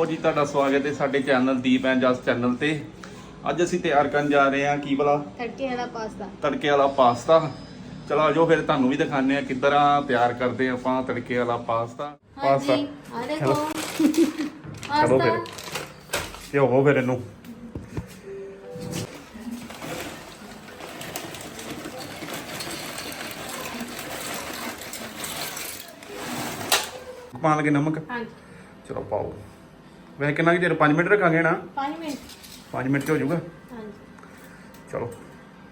ਲਓ ਜੀ ਤੁਹਾਡਾ ਸਵਾਗਤ ਹੈ ਸਾਡੇ channel Deep and Jas channel ਤੇ। ਅੱਜ ਅਸੀਂ ਤਿਆਰ ਕਰਨ ਜਾ ਰਹੇ ਹਾਂ ਕੀ ਭਲਾ ਤੜਕੇ ਵਾਲਾ ਪਾਸਤਾ। ਤੜਕੇ ਵਾਲਾ ਪਾਸਤਾ। ਚਲੋ ਆਜੋ ਫਿਰ ਤੁਹਾਨੂੰ ਵੀ ਦਿਖਾਉਂਦੇ ਆ ਕਿੱਦਾਂ ਤਿਆਰ ਕਰਦੇ ਹਾਂ ਆਪਾਂ ਤੜਕੇ ਵਾਲਾ ਪਾਸਤਾ। ਪਾਸਤਾ। ਹਾਂਜੀ ਆ ਦੇਖੋ। ਚਲੋ। ਪਾਸਤਾ। ਫਿਰ। ਭਿਓਵੋ ਫਿਰ ਇਹਨੂੰ। ਪਾ ਲਗੇ ਨਮਕ? ਹਾਂਜੀ। ਚਲੋ ਪਾਓ। ਵੈਸੇ ਕਿੰਨਾ ਕੁ ਚਿਰ? 5 ਮਿੰਟ ਰੱਖਾਂਗੇ ਨਾ? 5 ਮਿੰਟ। 5 ਮਿੰਟ 'ਚ ਹੋ ਜਾਊਗਾ? ਹਾਂਜੀ। ਚਲੋ।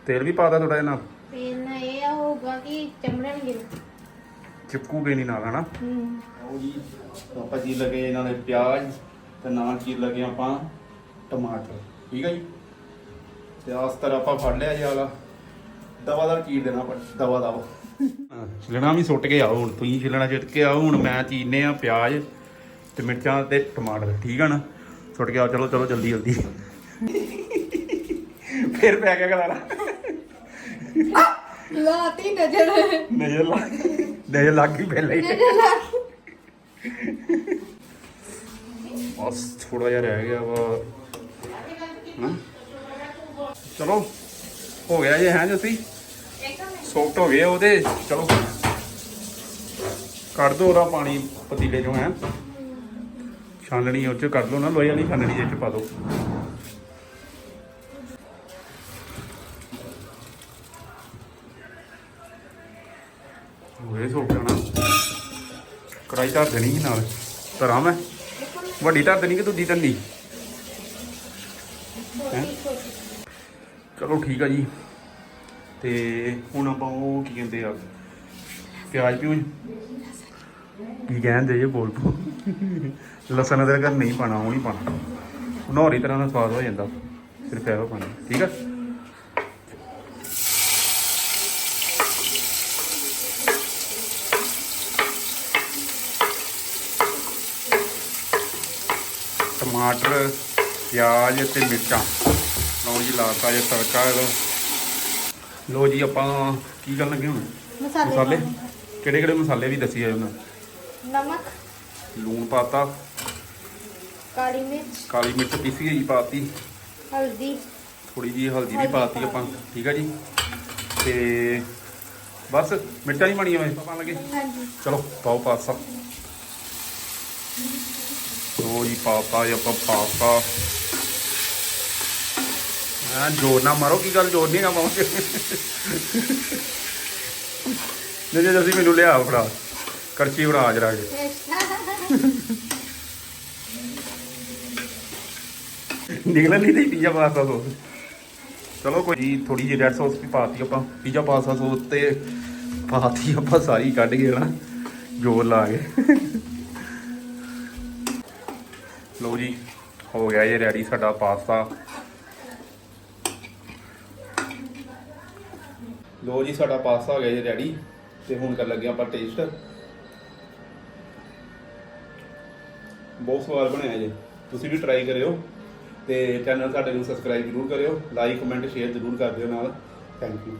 ਤੇਲ ਵੀ ਪਾ ਦਾ ਥੋੜਾ ਜਿਹਾ ਨਾਲ? ਫਿਰ ਨਾ ਇਹ ਹੋਊਗਾ ਕਿ ਚਮੜਨਗੇ ਨਾ। ਚਿਪਕੂਗੇ ਨਹੀਂ ਨਾਲ ਹਨਾ? ਹੂੰ। ਆਓ ਜੀ ਆਪਾਂ ਜੀ ਲਗੇ ਇਹਨਾਂ ਦੇ ਪਿਆਜ਼ ਤੇ ਨਾਲ ਚੀਰ ਲਗੇ ਆਪਾਂ ਟਮਾਟਰ। ਠੀਕ ਹੈ ਜੀ? ਤੇ ਆਸ ਤਰ੍ਹਾਂ ਆਪਾਂ ਫੜ ਲਿਆ ਜੀ ਵਾਲਾ ਦਵਾ ਦਾ ਚੀਰ ਦੇਣਾ ਆਪਾਂ ਦਵਾ ਦਵਾ ਛਿਲਣਾ ਵੀ ਸੁੱਟ ਕੇ ਆਓ ਹੁਣ। ਤੁਸੀਂ ਛਿਲਣਾ ਚਿੱਟ ਕੇ ਆਓ ਹੁਣ ਮੈਂ ਚੀਰਨੇ ਆ ਪਿਆਜ਼। ਤੇ ਮਿਰਚਾਂ ਤੇ ਟਮਾਟਰ ਠੀਕ ਆ ਨਾ? ਕੇ ਆਓ ਚਲੋ ਚਲੋ ਜਲਦੀ ਜਲਦੀ। ਫਿਰ ਪੈ ਗਿਆ ਗਲਾਰਾ ਲਾਤੀ ਨਜ਼ਰ। ਨਜ਼ਰ ਲੱਗ ਨਜ਼ਰ ਲੱਗ ਗਈ ਪਹਿਲਾਂ ਹੀ। ਨਜ਼ਰ ਬਸ ਥੋੜਾ ਜਿਹਾ ਰਹਿ ਗਿਆ ਵਾ। ਚਲੋ ਹੋ ਗਿਆ ਜੇ ਹੈ ਜਸੀ? ਸੌਫਟ ਹੋ ਗਏ ਉਹਦੇ। ਚਲੋ। ਕੱਢ ਦੋ ਉਹਦਾ ਪਾਣੀ ਪਤੀਲੇ ਚੋਂ ਹੈ। ਛਾਨਣੀ ਉਹ ਚ ਕੱਢ ਲਓ ਨਾ, ਲੋਹੇ ਵਾਲੀ ਛਾਨਣੀ ਦੇ ਚ ਪਾ ਦਿਓ ਹੋਏ ਸੌਫਟ ਨਾ ਕੜਾਈ ਧਰ ਦੇਣੀ ਸੀ ਨਾਲ। ਧਰਾਂ ਮੈਂ। ਵੱਡੀ ਧਰ ਦੇਣੀ ਕਿ ਦੂਜੀ ਧਰਨੀ? ਹੈਂ? ਚਲੋ ਠੀਕ ਆ ਜੀ। ਤੇ ਹੁਣ ਆਪਾਂ ਉਹ ਕੀ ਕਹਿੰਦੇ ਆ, ਪਿਆਜ਼ ਪਿਉਜ ਕੀ ਕਹਿੰਦੇ ਜੇ ਬੋਲ ਪੋ? ਲਸਣ ਅਦਰਕ ਨਹੀਂ ਪਾਣਾ ਉਹ ਨਹੀਂ ਪਾਣਾ ਨੋਰੀ ਤਰ੍ਹਾਂ ਦਾ ਸਵਾਦ ਹੋ ਜਾਂਦਾ। ਸਿਰਫ ਇਹੋ ਪਾਣਾ ਠੀਕ ਆ? ਟਮਾਟਰ ਪਿਆਜ਼ ਤੇ ਮਿਰਚਾਂ। ਲਓ ਜੀ ਲਾਤਾ ਜੇ ਤੜਕਾ ਇਹਦਾ। ਲਓ ਜੀ ਆਪਾਂ ਕੀ ਕਰਨ ਲੱਗੇ ਹੁਣ? ਮਸਾਲੇ। ਕਿਹੜੇ ਕਿਹੜੇ ਮਸਾਲੇ ਵੀ ਦੱਸੀ ਆ ਉਹਨਾਂ ਨਮਕ ਲੂਣ ਪਾਤਾ। ਕਾਲੀ ਮਿਰਚ ਕਾਲੀ ਮਿਰਚ ਪੀਸੀ ਹੋਈ ਪਾਤੀ। ਹਲਦੀ। ਥੋੜੀ ਜੀ ਹਲਦੀ ਵੀ ਹਲਦੀ ਪਾਤੀ ਆਪਾਂ। ਠੀਕ ਆ ਜੀ? ਤੇ ਬਸ ਮਿਰਚਾਂ ਨਹੀਂ ਬਣੀਆਂ ਹੋਏ ਪਾਣ ਲੱਗੇ। ਹਾਂਜੀ। ਚਲੋ ਪਾਓ ਪਾਸਤਾ। ਲੋ ਜੀ ਪਾਤਾ ਜੀ ਆਪਾਂ ਪਾਸਤਾ। ਹਾਂ ਜੋਰ ਨਾ ਮਾਰੋ ਕੀ ਗੱਲ ਜੋਰ ਨਹੀਂ ਨਾ ਪਾਉਂਦੇ ਜੇ ਜੇ ਅਸੀਂ ਮੈਨੂੰ ਲਿਆ ਫੜਾ। ਕਰਚੀ ਫੜਾ ਜਰਾ ਕੇ ਨਿਕਲਣ ਨਹੀਂ ਰਹੀ ਪੀਜ਼ਾ ਪਾਸਤਾ ਸੌਸ ਚਲੋ ਕੋਈ ਥੋੜੀ ਜਿਹੀ ਰੈਡ ਸੌਸ ਵੀ ਪਾਤੀ ਆਪਾਂ। ਪੀਜ਼ਾ ਪਾਸਤਾ ਸੌਸ ਤੇ ਪਾਤੀ ਆਪਾਂ ਸਾਰੀ ਕੱਢ ਕੇ ਨਾ ਜੋਰ ਲਾ ਕੇ। ਲਓ ਜੀ, ਹੋ ਗਿਆ ਜੀ ਰੈਡੀ ਸਾਡਾ ਪਾਸਤਾ ਲੋ ਜੀ, ਸਾਡਾ ਪਾਸਤਾ ਹੋ ਗਿਆ ਜੀ ਰੈਡੀ ਤੇ ਹੁਣ ਕਰ ਲੱਗੇ ਆਪਾਂ ਟੇਸਟ ਬਹੁਤ ਸਵਾਦ ਬਣਿਆ ਜੀ। ਤੁਸੀਂ ਵੀ ਟਰਾਈ ਕਰਿਓ ਤੇ ਚੈਨਲ ਸਾਡੇ ਨੂੰ ਸਬਸਕ੍ਰਾਈਬ ਜ਼ਰੂਰ ਕਰਿਓ ਲਾਈਕ ਕਮੈਂਟ ਸ਼ੇਅਰ ਜ਼ਰੂਰ ਕਰ ਦਿਓ ਨਾਲ। Thank you